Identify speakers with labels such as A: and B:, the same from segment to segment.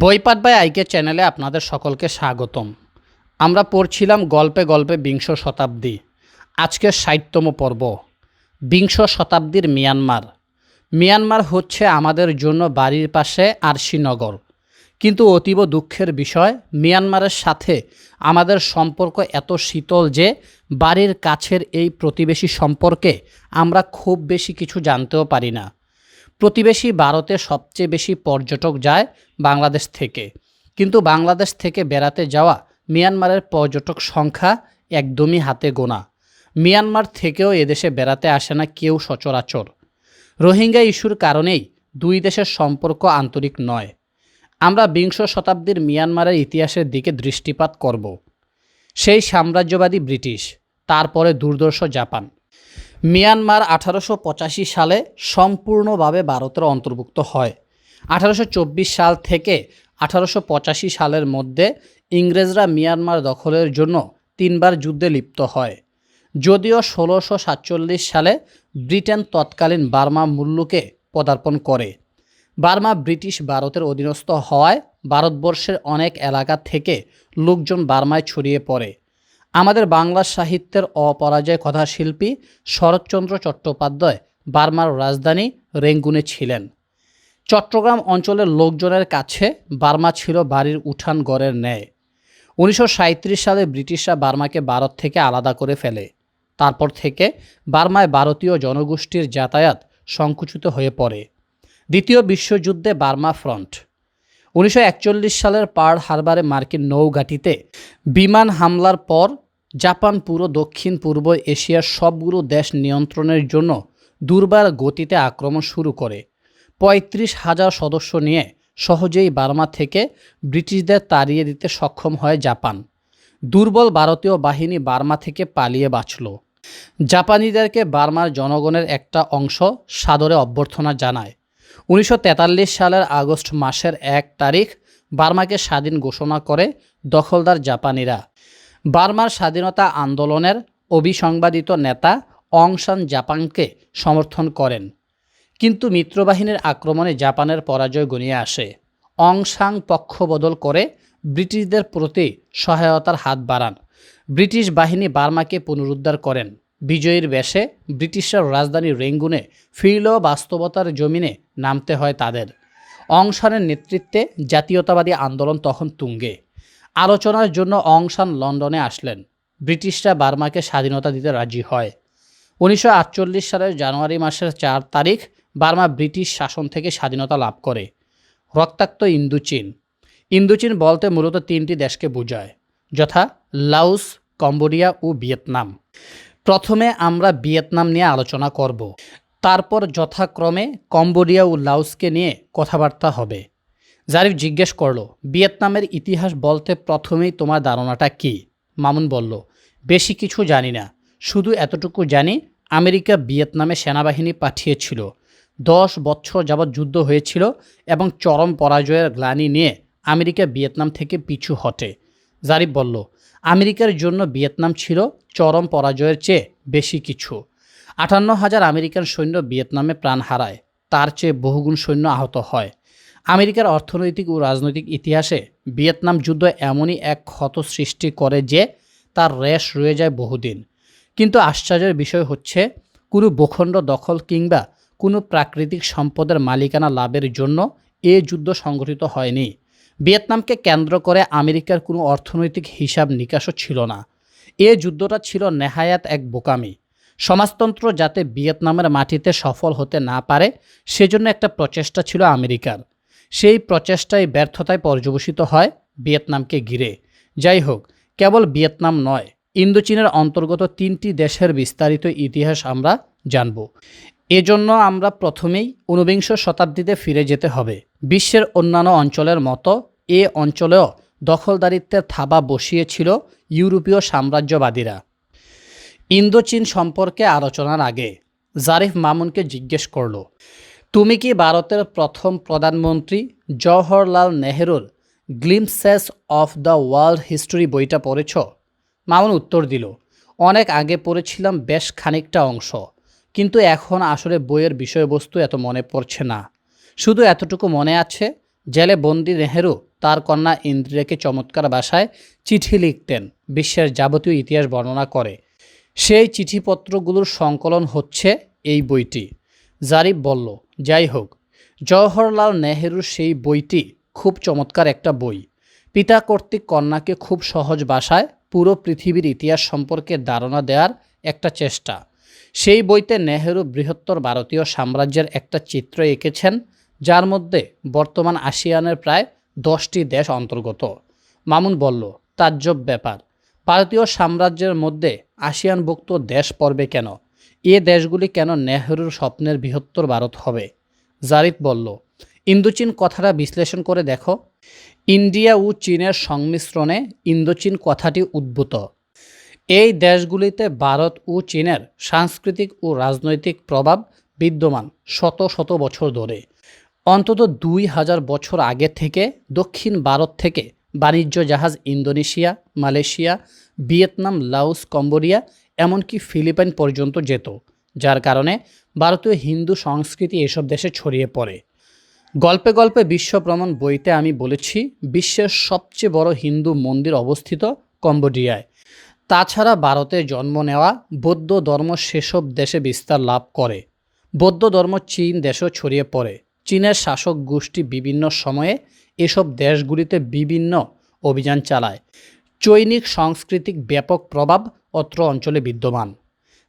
A: বইপাট by আইকে চ্যানেলে আপনাদের সকলকে স্বাগতম। আমরা পড়ছিলাম গল্পে গল্পে বিংশ শতাব্দী। আজকের ষাটতম পর্ব। বিংশ শতাব্দীর মিয়ানমার। মিয়ানমার হচ্ছে আমাদের জন্য বাড়ির পাশে আরশিনগর কিন্তু অতীব দুঃখের বিষয়, মিয়ানমারের সাথে আমাদের সম্পর্ক এত শীতল যে বাড়ির কাছের এই প্রতিবেশী সম্পর্কে আমরা খুব বেশি কিছু জানতেও পারি না। প্রতিবেশী ভারতে সবচেয়ে বেশি পর্যটক যায় বাংলাদেশ থেকে। কিন্তু বাংলাদেশ থেকে বেড়াতে যাওয়া মিয়ানমারের পর্যটক সংখ্যা একদমই হাতে গোনা। মিয়ানমার থেকেও এদেশে বেড়াতে আসে না কেউ সচরাচর। রোহিঙ্গা ইস্যুর কারণেই দুই দেশের সম্পর্ক আন্তরিক নয়। আমরা বিংশ শতাব্দীর মিয়ানমারের ইতিহাসের দিকে দৃষ্টিপাত করব। সেই সাম্রাজ্যবাদী ব্রিটিশ, তারপরে দুর্দর্শ জাপান। মিয়ানমার আঠারোশো পঁচাশি সালে সম্পূর্ণভাবে ভারতের অন্তর্ভুক্ত হয়। আঠারোশো চব্বিশ সাল থেকে আঠারোশো পঁচাশি সালের মধ্যে ইংরেজরা মিয়ানমার দখলের জন্য তিনবার যুদ্ধে লিপ্ত হয়। যদিও ষোলোশো সাতচল্লিশ সালে ব্রিটেন তৎকালীন বার্মা মুল্লুকে পদার্পণ করে। বার্মা ব্রিটিশ ভারতের অধীনস্থ হওয়ায় ভারতবর্ষের অনেক এলাকা থেকে লোকজন বার্মায় ছড়িয়ে পড়ে। আমাদের বাংলা সাহিত্যের অপরাজয় কথাশিল্পী শরৎচন্দ্র চট্টোপাধ্যায় বার্মার রাজধানী রেঙ্গুনে ছিলেন। চট্টগ্রাম অঞ্চলের লোকজনের কাছে বার্মা ছিল বাড়ির উঠান গড়ের ন্যায়। উনিশশো সাঁইত্রিশ সালে ব্রিটিশরা বার্মাকে ভারত থেকে আলাদা করে ফেলে। তারপর থেকে বার্মায় ভারতীয় জনগোষ্ঠীর যাতায়াত সংকুচিত হয়ে পড়ে। দ্বিতীয় বিশ্বযুদ্ধে বার্মা ফ্রন্ট। উনিশশো একচল্লিশ সালের পার্ল হারবারে মার্কিন নৌঘাটিতে বিমান হামলার পর জাপান পুরো দক্ষিণ পূর্ব এশিয়ার সবগুলো দেশ নিয়ন্ত্রণের জন্য দুর্বার গতিতে আক্রমণ শুরু করে। পঁয়ত্রিশ হাজার সদস্য নিয়ে সহজেই বার্মা থেকে ব্রিটিশদের তাড়িয়ে দিতে সক্ষম হয় জাপান। দুর্বল ভারতীয় বাহিনী বার্মা থেকে পালিয়ে বাঁচল। জাপানিদেরকে বার্মার জনগণের একটা অংশ সাদরে অভ্যর্থনা জানায়। উনিশশো তেতাল্লিশ সালের আগস্ট মাসের এক তারিখ বার্মাকে স্বাধীন ঘোষণা করে দখলদার জাপানিরা। বার্মার স্বাধীনতা আন্দোলনের অবিসংবাদিত নেতা অং সান জাপানকে সমর্থন করেন। কিন্তু মিত্রবাহিনীর আক্রমণে জাপানের পরাজয় গণিয়ে আসে। অং সাং পক্ষ বদল করে ব্রিটিশদের প্রতি সহায়তার হাত বাড়ান। ব্রিটিশ বাহিনী বার্মাকে পুনরুদ্ধার করেন। বিজয়ীর বেশে ব্রিটিশরা রাজধানী রেঙ্গুনে ফিরলেও বাস্তবতার জমিনে নামতে হয় তাদের। অং সানের নেতৃত্বে জাতীয়তাবাদী আন্দোলন তখন তুঙ্গে। আলোচনার জন্য অং সান লন্ডনে আসলেন। ব্রিটিশরা বার্মাকে স্বাধীনতা দিতে রাজি হয়। উনিশশো আটচল্লিশ সালের জানুয়ারি মাসের চার তারিখ বার্মা ব্রিটিশ শাসন থেকে স্বাধীনতা লাভ করে। রক্তাক্ত ইন্দুচীন ইন্দুচীন বলতে মূলত তিনটি দেশকে বোঝায়, যথা লাউস কম্বোডিয়া ও ভিয়েতনাম। প্রথমে আমরা ভিয়েতনাম নিয়ে আলোচনা করব। তারপর যথাক্রমে কম্বোডিয়া ও লাউসকে নিয়ে কথাবার্তা হবে। জারিফ জিজ্ঞেস করল, ভিয়েতনামের ইতিহাস বলতে প্রথমেই তোমার ধারণাটা কি? মামুন বলল, বেশি কিছু জানি না। শুধু এতটুকু জানি, আমেরিকা ভিয়েতনামে সেনাবাহিনী পাঠিয়েছিল। দশ বছর যাবৎ যুদ্ধ হয়েছিল এবং চরম পরাজয়ের গ্লানি নিয়ে আমেরিকা ভিয়েতনাম থেকে পিছু হটে। জারিফ বলল, আমেরিকার জন্য ভিয়েতনাম ছিল চরম পরাজয়ের চেয়ে বেশি কিছু। আটান্ন হাজার আমেরিকান সৈন্য ভিয়েতনামে প্রাণ হারায়, তার চেয়ে বহুগুণ সৈন্য আহত হয়। আমেরিকার অর্থনৈতিক ও রাজনৈতিক ইতিহাসে ভিয়েতনাম যুদ্ধ এমনই এক ক্ষত সৃষ্টি করে যে তার রেশ রয়ে যায় বহুদিন। কিন্তু আশ্চর্যের বিষয় হচ্ছে, কোনো ভূখণ্ড দখল কিংবা কোনো প্রাকৃতিক সম্পদের মালিকানা লাভের জন্য এ যুদ্ধ সংগঠিত হয়নি। ভিয়েতনামকে কেন্দ্র করে আমেরিকার কোনো অর্থনৈতিক হিসাব নিকাশও ছিল না। এ যুদ্ধটা ছিল নেহায়াত এক বোকামি। সমাজতন্ত্র যাতে ভিয়েতনামের মাটিতে সফল হতে না পারে, সেজন্য একটা প্রচেষ্টা ছিল আমেরিকার। সেই প্রচেষ্টায় ব্যর্থতায় পর্যবসিত হয় ভিয়েতনামকে ঘিরে। যাই হোক, কেবল ভিয়েতনাম নয়, ইন্দোচীনের অন্তর্গত তিনটি দেশের বিস্তারিত ইতিহাস আমরা জানব। এজন্য আমরা প্রথমেই ঊনবিংশ শতাব্দীতে ফিরে যেতে হবে। বিশ্বের অন্যান্য অঞ্চলের মতো এ অঞ্চলেও দখলদারিত্বের থাবা বসিয়েছিল ইউরোপীয় সাম্রাজ্যবাদীরা। ইন্দোচীন সম্পর্কে আলোচনার আগে জারিফ মামুনকে জিজ্ঞেস করল তুমি কি ভারতের প্রথম প্রধানমন্ত্রী Jawaharlal নেহেরুর glimpses of the world history বইটা পড়েছ? মামুন উত্তর দিল, অনেক আগে পড়েছিলাম বেশ খানিকটা অংশ, কিন্তু এখন আসলে বইয়ের বিষয়বস্তু এত মনে পড়ছে না। শুধু এতটুকু মনে আছে, জেলে বন্দি নেহেরু তার কন্যা ইন্দ্রিয়াকে চমৎকার ভাষায় চিঠি লিখতেন, বিশ্বের যাবতীয় ইতিহাস বর্ণনা করে। সেই চিঠিপত্রগুলোর সংকলন হচ্ছে এই বইটি। জারিফ বলল, যাই হোক, জওহরলাল নেহেরুর সেই বইটি খুব চমৎকার একটা বই। পিতা কর্তৃক কন্যাকে খুব সহজ ভাষায় পুরো পৃথিবীর ইতিহাস সম্পর্কে ধারণা দেওয়ার একটা চেষ্টা। সেই বইতে নেহেরু বৃহত্তর ভারতীয় সাম্রাজ্যের একটা চিত্র এঁকেছেন, যার মধ্যে বর্তমান আসিয়ানের প্রায় দশটি দেশ অন্তর্গত। মামুন বলল, তাজ্জব ব্যাপার। ভারতীয় সাম্রাজ্যের মধ্যে আসিয়ানভুক্ত দেশ পড়বে কেন? এ দেশগুলি কেন নেহরুর স্বপ্নের বৃহত্তর ভারত হবে? জারিফ বলল, ইন্দোচীন কথাটা বিশ্লেষণ করে দেখো। ইন্ডিয়া ও চীনের সংমিশ্রণে ইন্দোচীন কথাটি উদ্ভূত। এই দেশগুলিতে ভারত ও চীনের সাংস্কৃতিক ও রাজনৈতিক প্রভাব বিদ্যমান শত শত বছর ধরে। অন্তত দুই হাজার বছর আগে থেকে দক্ষিণ ভারত থেকে বাণিজ্য জাহাজ Indonesia, Malaysia, Vietnam, Laos, Cambodia এমনকি ফিলিপাইন পর্যন্ত যেত, যার কারণে ভারতীয় হিন্দু সংস্কৃতি এসব দেশে ছড়িয়ে পড়ে। গল্পে গল্পে বিশ্ব ভ্রমণ বইতে আমি বলেছি, বিশ্বের সবচেয়ে বড় হিন্দু মন্দির অবস্থিত কম্বোডিয়ায়। তাছাড়া ভারতে জন্ম নেওয়া বৌদ্ধ ধর্ম সেসব দেশে বিস্তার লাভ করে। বৌদ্ধ ধর্ম চীন দেশেও ছড়িয়ে পড়ে। চীনের শাসক গোষ্ঠী বিভিন্ন সময়ে এসব দেশগুলিতে বিভিন্ন অভিযান চালায়। চৈনিক সাংস্কৃতিক ব্যাপক প্রভাব অত্র অঞ্চলে বিদ্যমান।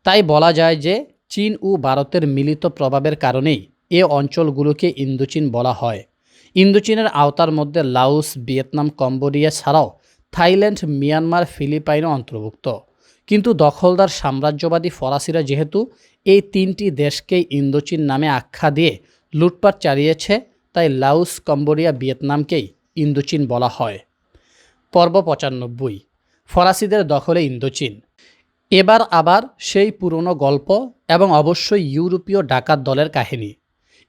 A: তাই বলা যায় যে চীন ও ভারতের মিলিত প্রভাবের কারণেই এ অঞ্চলগুলোকে ইন্দোচীন বলা হয়। ইন্দোচীনের আওতার মধ্যে লাওস, ভিয়েতনাম, কম্বোডিয়া ছাড়াও থাইল্যান্ড, মিয়ানমার, ফিলিপাইনও অন্তর্ভুক্ত। কিন্তু দখলদার সাম্রাজ্যবাদী ফরাসিরা যেহেতু এই তিনটি দেশকেই ইন্দোচীন নামে আখ্যা দিয়ে লুটপাট চালিয়েছে, তাই লাওস, কম্বোডিয়া, ভিয়েতনামকেই ইন্দোচীন বলা হয়। পর্ব পঁচানব্বই। ফরাসিদের দখলে ইন্দোচীন। এবার আবার সেই পুরনো গল্প এবং অবশ্যই ইউরোপীয় ডাকাত দলের কাহিনী।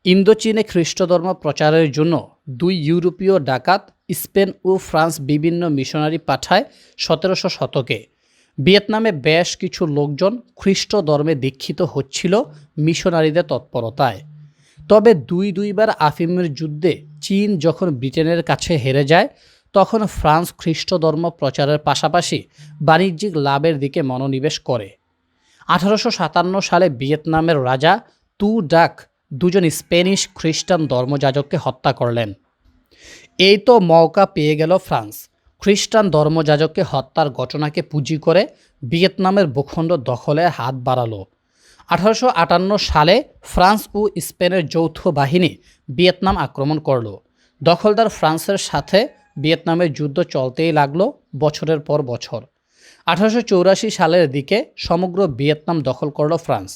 A: ইন্দোচীনে খ্রিস্টধর্ম প্রচারের জন্য দুই ইউরোপীয় ডাকাত স্পেন ও ফ্রান্স বিভিন্ন মিশনারি পাঠায় সতেরোশো শতকে। ভিয়েতনামে বেশ কিছু লোকজন খ্রিস্ট ধর্মে দীক্ষিত হচ্ছিল মিশনারিদের তৎপরতায়। তবে দুই দুইবার আফিমের যুদ্ধে চীন যখন ব্রিটেনের কাছে হেরে যায় তখন ফ্রান্স খ্রিস্ট ধর্ম প্রচারের পাশাপাশি বাণিজ্যিক লাভের দিকে মনোনিবেশ করে। আঠারোশো সাতান্ন সালে ভিয়েতনামের রাজা তু ডাক দুজন স্প্যানিশ খ্রিস্টান ধর্মযাজককে হত্যা করলেন। এই তো মৌকা পেয়ে গেল ফ্রান্স। খ্রিস্টান ধর্মযাজককে হত্যার ঘটনাকে পুঁজি করে ভিয়েতনামের ভূখণ্ড দখলে হাত বাড়ালো। আঠারোশো আটান্ন সালে ফ্রান্স ও স্পেনের যৌথ বাহিনী ভিয়েতনাম আক্রমণ করল। দখলদার ফ্রান্সের সাথে ভিয়েতনামের যুদ্ধ চলতেই লাগল বছরের পর বছর। আঠারোশো সালের দিকে সমগ্র ভিয়েতনাম দখল করল ফ্রান্স।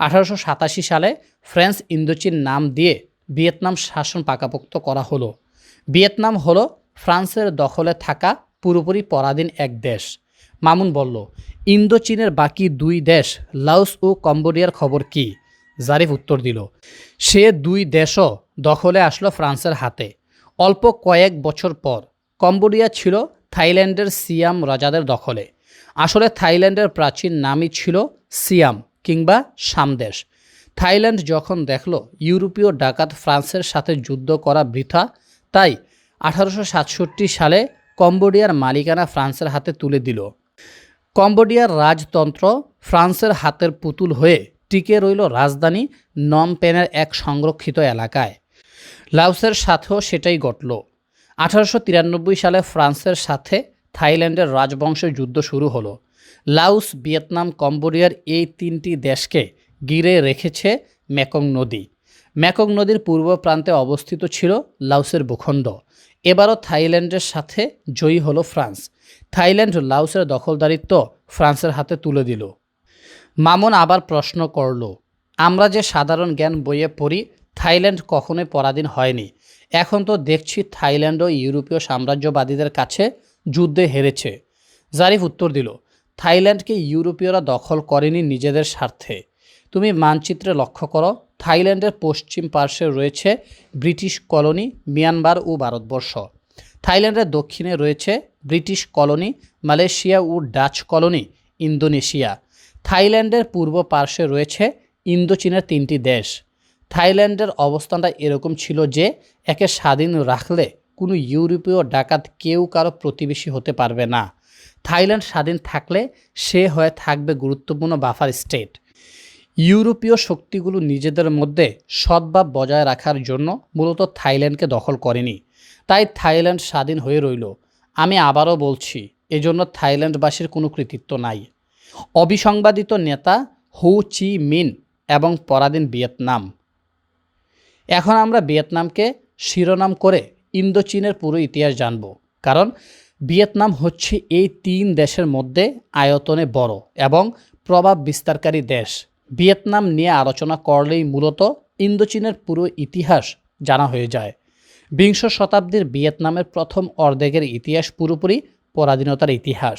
A: আঠারোশো সাতাশি সালে ফ্রেঞ্চ ইন্দোচীন নাম দিয়ে ভিয়েতনাম শাসন পাকাপোক্ত করা হলো। ভিয়েতনাম হলো ফ্রান্সের দখলে থাকা পুরোপুরি পরাধীন এক দেশ। মামুন বলল, ইন্দোচীনের বাকি দুই দেশ, লাওস ও কম্বোডিয়ার খবর কি? জারিফ উত্তর দিল, সে দুই দেশও দখলে আসলো ফ্রান্সের হাতে। অল্প কয়েক বছর পর কম্বোডিয়া ছিল থাইল্যান্ডের সিয়াম রাজাদের দখলে। আসলে থাইল্যান্ডের প্রাচীন নামই ছিল সিয়াম কিংবা সামদেশ। থাইল্যান্ড যখন দেখল ইউরোপীয় ডাকাত ফ্রান্সের সাথে যুদ্ধ করা বৃথা, তাই আঠারোশো সাতষট্টি সালে কম্বোডিয়ার মালিকানা ফ্রান্সের হাতে তুলে দিল। কম্বোডিয়ার রাজতন্ত্র ফ্রান্সের হাতের পুতুল হয়ে টিকে রইল রাজধানী নমপেনের এক সংরক্ষিত এলাকায়। লাওসের সাথেও সেটাই ঘটল। আঠারোশো তিরানব্বই সালে ফ্রান্সের সাথে থাইল্যান্ডের রাজবংশের যুদ্ধ শুরু হলো। লাউস, ভিয়েতনাম, কম্বোডিয়ার এই তিনটি দেশকে গিরে রেখেছে মেকং নদী। মেকং নদীর পূর্ব প্রান্তে অবস্থিত ছিল লাউসের ভূখণ্ড। এবারও থাইল্যান্ডের সাথে জয়ী হলো ফ্রান্স। থাইল্যান্ড লাউসের দখলদারিত্ব ফ্রান্সের হাতে তুলে দিল। মামুন আবার প্রশ্ন করল, আমরা যে সাধারণ জ্ঞান বইয়ে পড়ি থাইল্যান্ড কখনোই পরাধীন হয়নি। এখন তো দেখছি থাইল্যান্ডও ইউরোপীয় সাম্রাজ্যবাদীদের কাছে যুদ্ধে হেরেছে। জারিফ উত্তর দিল, থাইল্যান্ডকে ইউরোপীয়রা দখল করেনি নিজেদের স্বার্থে। তুমি মানচিত্রে লক্ষ্য করো, থাইল্যান্ডের পশ্চিম পার্শ্বে রয়েছে ব্রিটিশ কলোনি, মিয়ানমার ও ভারতবর্ষ। থাইল্যান্ডের দক্ষিণে রয়েছে ব্রিটিশ কলোনি, মালয়েশিয়া ও ডাচ কলোনি, ইন্দোনেশিয়া। থাইল্যান্ডের পূর্ব পার্শ্বে রয়েছে ইন্দোচীনের তিনটি দেশ। থাইল্যান্ডের অবস্থানটা এরকম ছিল যে একে স্বাধীন রাখলে কোনো ইউরোপীয় ডাকাত কেউ কারও প্রতিবেশী হতে পারবে না। থাইল্যান্ড স্বাধীন থাকলে সে হয়ে থাকবে গুরুত্বপূর্ণ বাফার স্টেট। ইউরোপীয় শক্তিগুলো নিজেদের মধ্যে সদ্ভাব বজায় রাখার জন্য মূলত থাইল্যান্ডকে দখল করেনি। তাই থাইল্যান্ড স্বাধীন হয়ে রইল। আমি আবারও বলছি, এজন্য থাইল্যান্ডবাসীর কোনো কৃতিত্ব নাই। অবিসংবাদিত নেতা হু চি মিন এবং পরাধীন ভিয়েতনাম। এখন আমরা ভিয়েতনামকে শিরোনাম করে ইন্দোচীনের পুরো ইতিহাস জানব। কারণ ভিয়েতনাম হচ্ছে এই তিন দেশের মধ্যে আয়তনে বড় এবং প্রভাব বিস্তারকারী দেশ। ভিয়েতনাম নিয়ে আলোচনা করলেই মূলত ইন্দোচীনের পুরো ইতিহাস জানা হয়ে যায়। বিংশ শতাব্দীর ভিয়েতনামের প্রথম অর্ধেকের ইতিহাস পুরোপুরি পরাধীনতার ইতিহাস।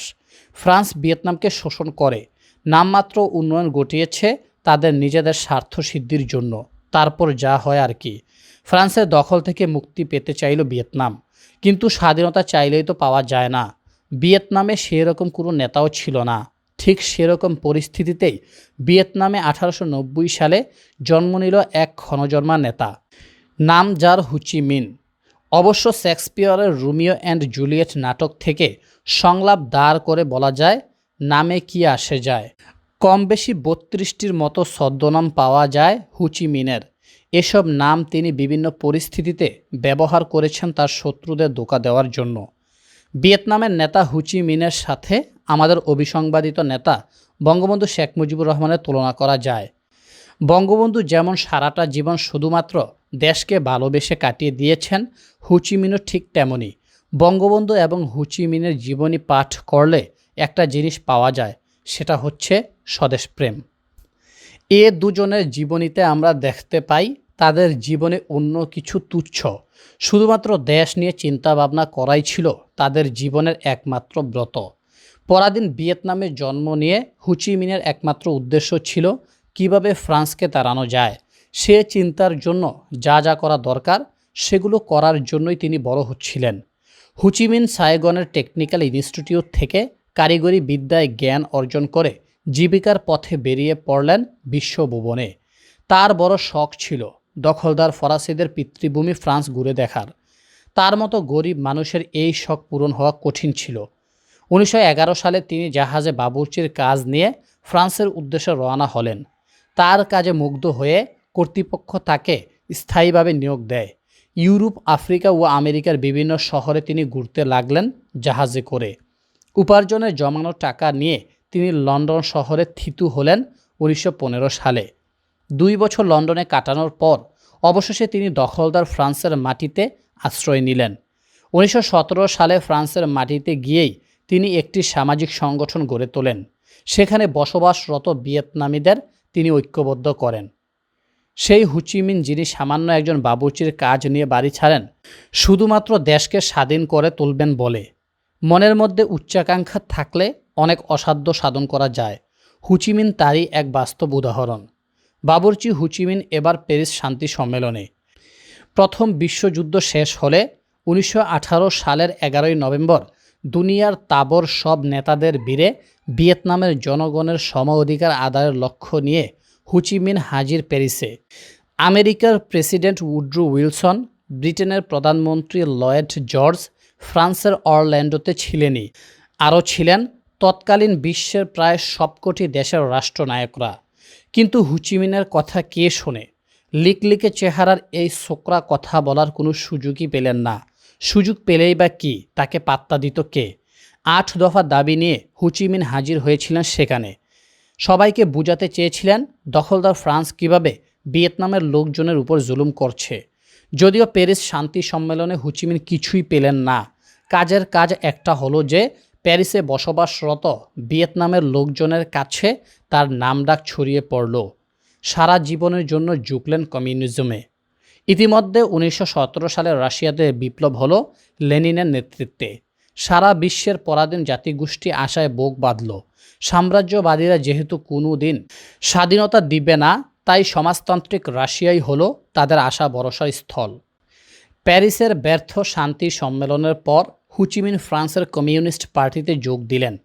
A: ফ্রান্স ভিয়েতনামকে শোষণ করে। নামমাত্র উন্নয়ন ঘটিয়েছে তাদের নিজেদের স্বার্থ সিদ্ধির জন্য। তারপর যা হয় আর কি। ফ্রান্সের দখল থেকে মুক্তি পেতে চাইল ভিয়েতনাম। কিন্তু স্বাধীনতা চাইলেই তো পাওয়া যায় না। ভিয়েতনামে সেরকম কোনো নেতাও ছিল না। ঠিক সেরকম পরিস্থিতিতেই ভিয়েতনামে আঠারোশো নব্বই সালে জন্ম নিল এক ক্ষণজন্মা নেতা। নাম যার হুচি মিন। অবশ্য শেক্সপিয়রের রোমিও অ্যান্ড জুলিয়েট নাটক থেকে সংলাপ দাঁড় করে বলা যায়, নামে কি আসে যায়। কম বেশি বত্রিশটির মতো ছদ্মনাম পাওয়া যায় হুচি মিনের। এসব নাম তিনি বিভিন্ন পরিস্থিতিতে ব্যবহার করেছেন তার শত্রুদের ধোকা দেওয়ার জন্য। ভিয়েতনামের নেতা হুচি মিনের সাথে আমাদের অভিসংবাদিত নেতা বঙ্গবন্ধু শেখ মুজিবুর রহমানের তুলনা করা যায়। বঙ্গবন্ধু যেমন সারাটা জীবন শুধুমাত্র দেশকে ভালোবেসে কাটিয়ে দিয়েছেন হুচিমিনও ঠিক তেমনই। বঙ্গবন্ধু এবং হুচিমিনের জীবনী পাঠ করলে একটা জিনিস পাওয়া যায় সেটা হচ্ছে স্বদেশপ্রেম এ দুজনের জীবনীতে আমরা দেখতে পাই তাদের জীবনে অন্য কিছু তুচ্ছ। শুধুমাত্র দেশ নিয়ে চিন্তা ভাবনা করাই ছিল তাদের জীবনের একমাত্র ব্রত। পরাধীন ভিয়েতনামে জন্ম নিয়ে হুচিমিনের একমাত্র উদ্দেশ্য ছিল কীভাবে ফ্রান্সকে তাড়ানো যায়। সে চিন্তার জন্য যা যা করা দরকার সেগুলো করার জন্যই তিনি বড় হচ্ছিলেন। হুচিমিন সাইগনের টেকনিক্যাল ইনস্টিটিউট থেকে কারিগরি বিদ্যায় জ্ঞান অর্জন করে জীবিকার পথে বেরিয়ে পড়লেন বিশ্বভুবনে। তার বড় শখ ছিল দখলদার ফরাসিদের পিতৃভূমি ফ্রান্স ঘুরে দেখার। তার মতো গরিব মানুষের এই শখ পূরণ হওয়া কঠিন ছিল। উনিশশো এগারো সালে তিনি জাহাজে বাবুর্চির কাজ নিয়ে ফ্রান্সের উদ্দেশ্যে রওনা হলেন। তার কাজে মুগ্ধ হয়ে কর্তৃপক্ষ তাকে স্থায়ীভাবে নিয়োগ দেয়। ইউরোপ, আফ্রিকা ও আমেরিকার বিভিন্ন শহরে তিনি ঘুরতে লাগলেন জাহাজে করে। উপার্জনের জমানো টাকা নিয়ে তিনি লন্ডন শহরে থিতু হলেন উনিশশো পনেরো সালে। দুই বছর লন্ডনে কাটানোর পর অবশেষে তিনি দখলদার ফ্রান্সের মাটিতে আশ্রয় নিলেন। উনিশশো সতেরো সালে ফ্রান্সের মাটিতে গিয়েই তিনি একটি সামাজিক সংগঠন গড়ে তোলেন। সেখানে বসবাসরত ভিয়েতনামীদের তিনি ঐক্যবদ্ধ করেন। সেই হুচিমিন যিনি সামান্য একজন বাবুর্চির কাজ নিয়ে বাড়ি ছাড়েন, শুধুমাত্র দেশকে স্বাধীন করে তুলবেন বলে। মনের মধ্যে উচ্চাকাঙ্ক্ষা থাকলে অনেক অসাধ্য সাধন করা যায়। হুচিমিন তারই এক বাস্তব উদাহরণ। বাবুর্চি হুচিমিন এবার প্যারিস শান্তি সম্মেলনে। প্রথম বিশ্বযুদ্ধ শেষ হলে উনিশশো আঠারো সালের এগারোই নভেম্বর দুনিয়ার তাবর সব নেতাদের বীরে ভিয়েতনামের জনগণের সম অধিকার আদায়ের লক্ষ্য নিয়ে হুচিমিন হাজির প্যারিসে। আমেরিকার প্রেসিডেন্ট উড্রু উইলসন, ব্রিটেনের প্রধানমন্ত্রী লয়েড জর্জ ফ্রান্সের অরল্যান্ডোতে ছিলেনই। আরও ছিলেন তৎকালীন বিশ্বের প্রায় সবকটি দেশের রাষ্ট্রনায়করা। কিন্তু হুচিমিনের কথা কে শোনে? লিকলিকে চেহারার এই ছোকরা কথা বলার কোনো সুযোগই পেলেন না। সুযোগ পেলেই বা কি? তাকে পাত্তা দিত কে? আট দফা দাবি নিয়ে হুচিমিন হাজির হয়েছিলেন সেখানে। সবাইকে বুঝাতে চেয়েছিলেন, দখলদার ফ্রান্স কীভাবে ভিয়েতনামের লোকজনের উপর জুলুম করছে। যদিও প্যারিস শান্তি সম্মেলনে হুচিমিন কিছুই পেলেন না। কাজের কাজ একটা হলো যে প্যারিসে বসবাসরত ভিয়েতনামের লোকজনের কাছে তার নামডাক ছড়িয়ে পড়ল। সারা জীবনের জন্য জুকলেন কমিউনিজমে। ইতিমধ্যে উনিশশো সতেরো সালে রাশিয়াতে বিপ্লব হলো লেনিনের নেতৃত্বে। সারা বিশ্বের পরাধীন জাতিগোষ্ঠী আশায় বোক বাঁধল। সাম্রাজ্যবাদীরা যেহেতু কোনো দিন স্বাধীনতা দিবে না, তাই সমাজতান্ত্রিক রাশিয়াই হলো তাদের আশা ভরসার স্থল। প্যারিসের ব্যর্থ শান্তি সম্মেলনের পর হুচিমিন ফ্রান্সের কমিউনিস্ট পার্টিতে যোগ দিলেন।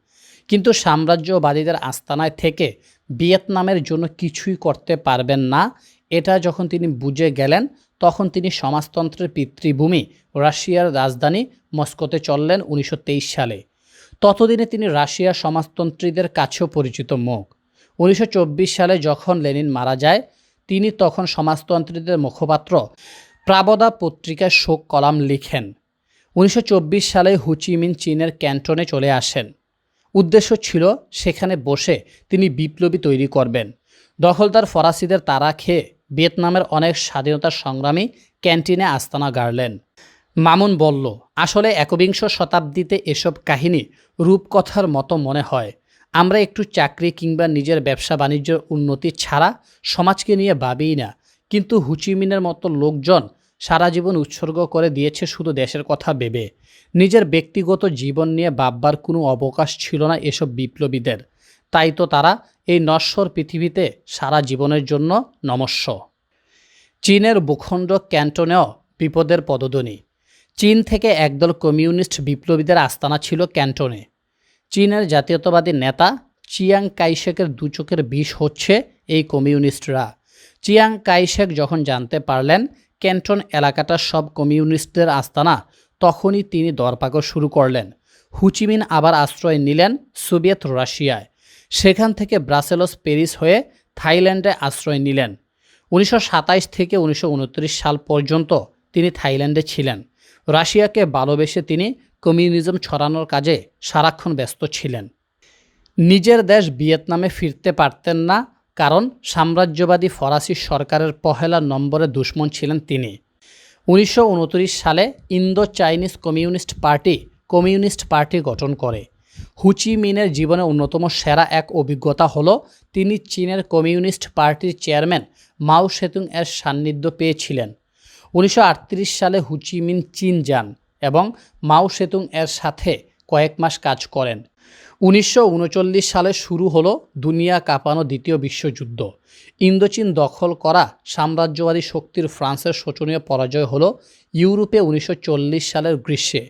A: কিন্তু সাম্রাজ্যবাদীদের আস্তানায় থেকে ভিয়েতনামের জন্য কিছুই করতে পারবেন না। এটা যখন তিনি বুঝে গেলেন, তখন তিনি সমাজতন্ত্রের পিতৃভূমি রাশিয়ার রাজধানী মস্কোতে চললেন উনিশশো তেইশ সালে। ততদিনে তিনি রাশিয়ার সমাজতন্ত্রীদের কাছেও পরিচিত মুখ। উনিশশো চব্বিশ সালে যখন লেনিন মারা যায়, তিনি তখন সমাজতন্ত্রীদের মুখপাত্র প্রাবদা পত্রিকায় শোক কলাম লিখেন। উনিশশো চব্বিশ সালে হুচিমিন চীনের ক্যান্টনে চলে আসেন। উদ্দেশ্য ছিল সেখানে বসে তিনি বিপ্লবী তৈরি করবেন। দখলদার ফরাসিদের তারা খেয়ে ভিয়েতনামের অনেক স্বাধীনতা সংগ্রামী ক্যান্টিনে আস্তানা গাড়লেন। মামুন বলল, আসলে একবিংশ শতাব্দীতে এসব কাহিনী রূপকথার মতো মনে হয়। আমরা একটু চাকরি কিংবা নিজের ব্যবসা বাণিজ্যের উন্নতি ছাড়া সমাজকে নিয়ে ভাবিই না। কিন্তু হুচিমিনের মতো লোকজন সারা জীবন উৎসর্গ করে দিয়েছে শুধু দেশের কথা ভেবে। নিজের ব্যক্তিগত জীবন নিয়ে ভাববার কোনো অবকাশ ছিল না এসব বিপ্লবীদের। তাই তো তারা এই নশ্বর পৃথিবীতে সারা জীবনের জন্য নমস্য। চীনের ভূখণ্ড ক্যান্টনেও বিপদের পদধ্বনি। চীন থেকে একদল কমিউনিস্ট বিপ্লবীদের আস্তানা ছিল ক্যান্টনে। চীনের জাতীয়তাবাদী নেতা চিয়াং কাইশেকের দু চোখের বিষ হচ্ছে এই কমিউনিস্টরা। চিয়াং কাইশেক যখন জানতে পারলেন ক্যান্টন এলাকাটা সব কমিউনিস্টদের আস্তানা। তখনই তিনি দরপাকড় শুরু করলেন। হুচিমিন আবার আশ্রয় নিলেন সোভিয়েত রাশিয়ায়। সেখান থেকে ব্রাসেলস প্যারিস হয়ে থাইল্যান্ডে আশ্রয় নিলেন। উনিশশো সাতাশ থেকে উনিশশো উনত্রিশ সাল পর্যন্ত তিনি থাইল্যান্ডে ছিলেন। রাশিয়াকে ভালোবেসে তিনি কমিউনিজম ছড়ানোর কাজে সারাক্ষণ ব্যস্ত ছিলেন। নিজের দেশ ভিয়েতনামে ফিরতে পারতেন না কারণ সাম্রাজ্যবাদী ফরাসি সরকারের পহেলা নম্বরে দুশ্মন ছিলেন তিনি। উনিশশো উনত্রিশ সালে Indo Chinese communist party communist party গঠন করে। হুচি মিনের জীবনে অন্যতম সেরা এক অভিজ্ঞতা হলো, তিনি চীনের কমিউনিস্ট পার্টির চেয়ারম্যান মাও সেতুং এর সান্নিধ্য পেয়েছিলেন। উনিশশো আটত্রিশ সালে হুচিমিন চীন যান এবং মাও সেতুং এর সাথে কয়েক মাস কাজ করেন। উনিশশো উনচল্লিশ সালে শুরু হলো দুনিয়া কাঁপানো দ্বিতীয় বিশ্বযুদ্ধ। ইন্দোচীন দখল করা সাম্রাজ্যবাদী শক্তির ফ্রান্সের শোচনীয় পরাজয় হলো ইউরোপে উনিশশো চল্লিশ সালের গ্রীষ্মে।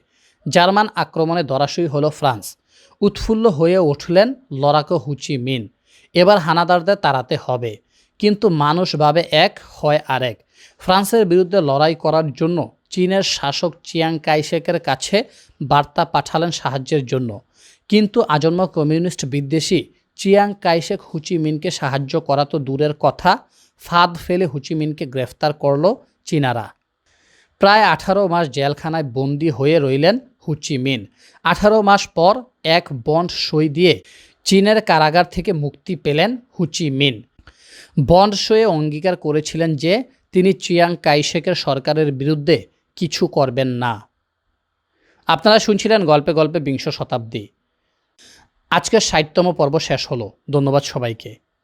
A: জার্মান আক্রমণে ধরাশয়ী হলো ফ্রান্স। উৎফুল্ল হয়ে উঠলেন লড়াকো হুচি মিন। এবার হানাদারদের তাড়াতে হবে। কিন্তু মানুষ ভাবে এক, হয় আরেক। ফ্রান্সের বিরুদ্ধে লড়াই করার জন্য চীনের শাসক চিয়াং কাইশেকের কাছে বার্তা পাঠালেন সাহায্যের জন্য। কিন্তু আজন্ম কমিউনিস্ট বিদ্বেষী চিয়াং কাইশেক হুচিমিনকে সাহায্য করা তো দূরের কথা। ফাঁদ ফেলে হুচিমিনকে গ্রেফতার করল চীনারা। প্রায় আঠারো মাস জেলখানায় বন্দী হয়ে রইলেন হুচিমিন আঠারো মাস পর এক বন্ড সই দিয়ে চীনের কারাগার থেকে মুক্তি পেলেন হুচিমিন বন্ড সয়ে অঙ্গীকার করেছিলেন যে তিনি চিয়াং কাইশেকের সরকারের বিরুদ্ধে কিছু করবেন না। আপনারা শুনছিলেন গল্পে গল্পে বিংশ শতাব্দী। আজকের ষাটতম পর্ব শেষ হলো। ধন্যবাদ সবাইকে।